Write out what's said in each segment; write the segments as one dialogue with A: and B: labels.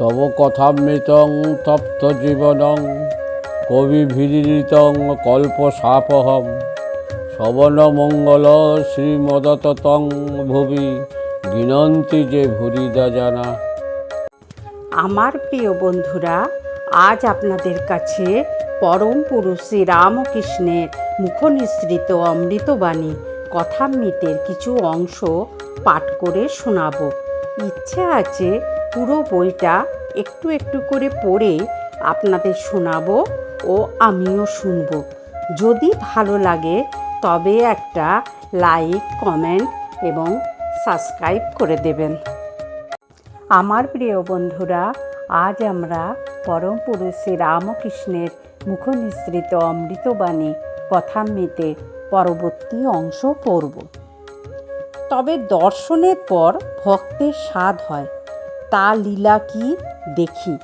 A: তব কথামৃতং তপ্ত জীবনং কবি ভিড়িতং কল্প সাপহম শবন মঙ্গল শ্রীমদতং ভুবি গিনন্তি যে ভুরিদা জানা।
B: আমার প্রিয় বন্ধুরা, আজ আপনাদের কাছে পরম পুরুষ শ্রী রামকৃষ্ণের মুখনিসৃত অমৃতবাণী কথামৃতের কিছু অংশ পাঠ করে শোনাবো। ইচ্ছে আছে পুরো বইটা একটু একটু করে পড়ে আপনাদের শোনাবো ও আমিও শুনব। যদি ভালো লাগে, তবে একটা লাইক, কমেন্ট এবং সাবস্ক্রাইব করে দেবেন। আমার প্রিয় বন্ধুরা, আজ আমরা পরম পুরুষ শ্রী রামকৃষ্ণের মুখনিসৃত অমৃতবাণী কথামৃতে পরবর্তী অংশ পড়ব। তবে দর্শনের পর ভক্তের স্বাদ হয়। তা লীলা কি দেখি?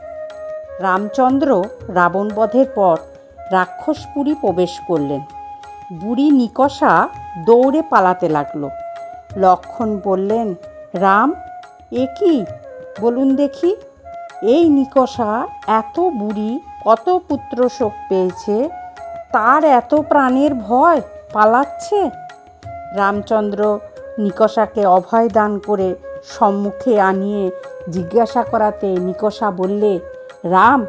B: রামচন্দ্র রাবণবধের পর রাক্ষসপুরী প্রবেশ করলেন। বুড়ি নিকষা দৌড়ে পালাতে লাগল। লক্ষণ বললেন, রাম, এ কি? বলুন দেখি। এই নিকষা এত বুড়ি, কত পুত্র শোক পেয়েছে, তার এত প্রাণের ভয় পালাচ্ছে? রামচন্দ্র নিকষাকে অভয় দান করে সম্মুখে আনিয়ে জিজ্ঞাসা করাতে নিকষা বললে, রাম,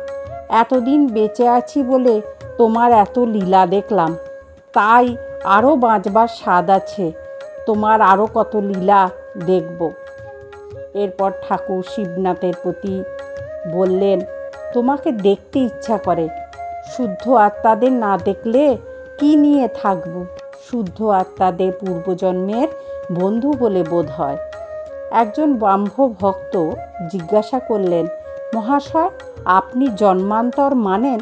B: এতদিন বেঁচে আছি বলে তোমার এত লীলা দেখলাম। তাই আরও বাঁচবার স্বাদ আছে। তোমার আরও কত লীলা দেখব। এরপর ঠাকুর শিবনাথের প্রতি বললেন, তোমাকে দেখতে ইচ্ছা করে। শুদ্ধ আত্মাদের না দেখলে কি নিয়ে থাকব? শুদ্ধ আত্মাদের পূর্বজন্মের বন্ধু বলে বোধ হয়। একজন ব্রাহ্ম ভক্ত জিজ্ঞাসা করলেন, মহাশয়, আপনি জন্মান্তর মানেন?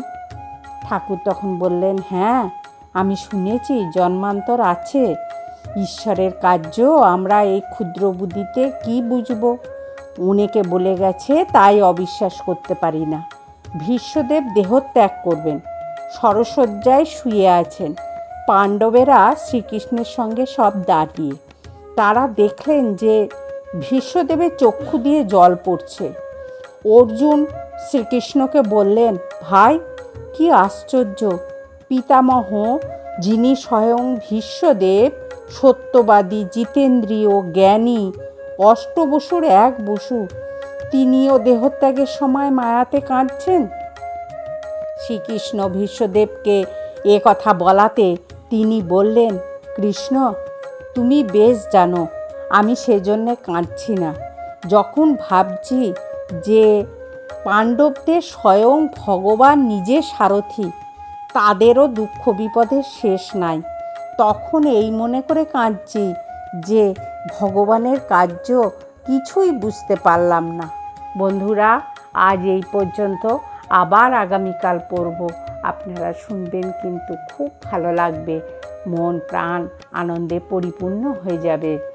B: ঠাকুর তখন বললেন হ্যাঁ আমি শুনেছি জন্মান্তর আছে। ঈশ্বরের কার্য আমরা এই ক্ষুদ্র বুদ্ধিতে কি বুঝব? অনেকে বলে গেছে, তাই অবিশ্বাস করতে পারি না। ভীষ্মদেব দেহত্যাগ করবেন। সরসজ্জায় শুয়ে আছেন। পাণ্ডবেরা শ্রীকৃষ্ণের সঙ্গে সব দাঁড়িয়ে। তারা দেখলেন যে ভীষ্মদেবের চক্ষু দিয়ে জল পড়ছে। অর্জুন শ্রীকৃষ্ণকে বললেন, ভাই, কি আশ্চর্য। পিতামহ, যিনি স্বয়ং ভীষ্মদেব, সত্যবাদী, জিতেন্দ্রীয়, জ্ঞানী, অষ্টবসুর এক বসু, তিনিও দেহত্যাগের সময় মায়াতে কাঁদছেন? শ্রীকৃষ্ণ ভীষ্মদেবকে এ কথা বলাতে তিনি বললেন, কৃষ্ণ, তুমি বেশ জানো আমি সেজন্যে কাঁদছি না। যখন ভাবছি যে পাণ্ডবদের স্বয়ং ভগবান নিজে সারথি, তাদেরও দুঃখ বিপদের শেষ নাই। তখন এই মনে করে কাঁদছি যে ভগবানের কার্য কিছুই বুঝতে পারলাম না। বন্ধুরা, আজ এই পর্যন্ত আবার আগামীকাল পড়ব। আপনারা শুনবেন কিন্তু খুব ভালো লাগবে। মন প্রাণ আনন্দে পরিপূর্ণ হয়ে যাবে।